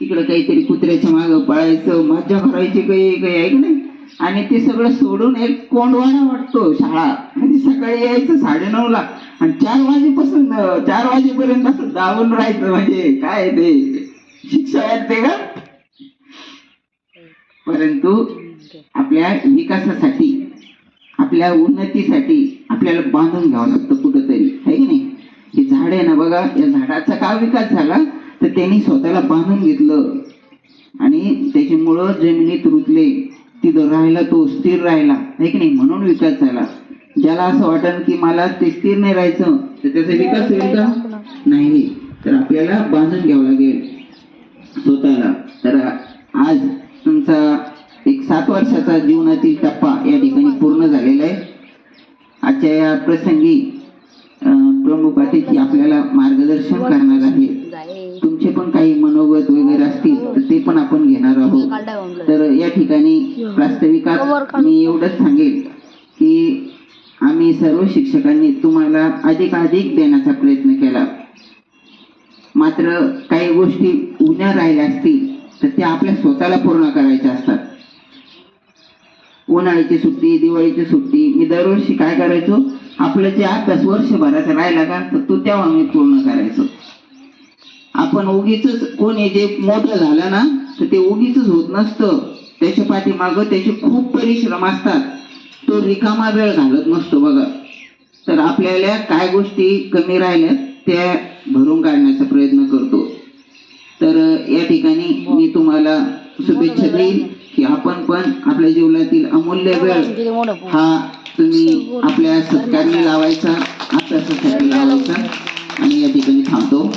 इकडं काहीतरी कुत्र्याच्या मागं पळायचं मज्जा भरायची काही काही आहे की नाही? आणि ते सगळं सोडून एक कोंडवाडा वाटतो शाळा. म्हणजे सकाळी यायचं साडेनऊला आणि चार वाजेपासून चार वाजेपर्यंत असं जाऊन राहायचं. म्हणजे काय ते? शिक्षा वाटते का? परंतु आपल्या विकासासाठी आपल्या उन्नतीसाठी आपल्याला बांधून घ्यावं लागतं कुठंतरी. आहे की नाही? हे झाड आहे ना बघा या झाडाचा का विकास झाला? तर त्यांनी स्वतःला बांधून घेतलं. आणि त्याची मुळं जमिनीत रुतले तिथं राहिला तो स्थिर राहिला. आहे की नाही? म्हणून विकास झाला. ज्याला असं वाटलं की मला ते स्थिर नाही राहायचं तर त्याचा विकास होईल का? नाही. तर आपल्याला बांधून घ्यावं लागेल. स्वतःला. तर आज तुमचा एक सात वर्षाचा जीवनातील टप्पा या ठिकाणी पूर्ण झालेला आहे. आजच्या या प्रसंगी प्रमुख अतिथी आपल्याला मार्गदर्शन करणार आहे. तुमचे पण काही मनोगत वगैरे असतील तर ते पण आपण घेणार आहोत. तर या ठिकाणी प्रास्ताविकात मी एवढंच सांगेल की आम्ही सर्व शिक्षकांनी तुम्हाला अधिकाधिक देण्याचा प्रयत्न केला. मात्र काही गोष्टी उन्या राहिल्या असतील तर त्या आपल्या स्वतःला पूर्ण करायच्या असतात. उन्हाळ्याची सुट्टी दिवाळीची सुट्टी मी दरवर्षी काय करायचो? आपलं जे अभ्यास वर्षभराचा राहिला का तर तो तेव्हा मी पूर्ण करायचो. आपण उगीच कोणी जे मोठं झालं ना तर ते उगीच होत नसतं. त्याच्या पाठीमागं त्याचे खूप परिश्रम असतात. तो रिकामा वेळ घालत नसतो बघा. तर आपल्याला काय गोष्टी कमी राहिल्या त्या भरून काढण्याचा प्रयत्न करतो. तर या ठिकाणी मी तुम्हाला शुभेच्छा देईल की आपण पण आपल्या जीवनातील अमूल्य वेळ हा तुम्ही आपल्या सत्कारणी लावायचा अभ्यासासाठी लावायचा. आणि या ठिकाणी थांबतो.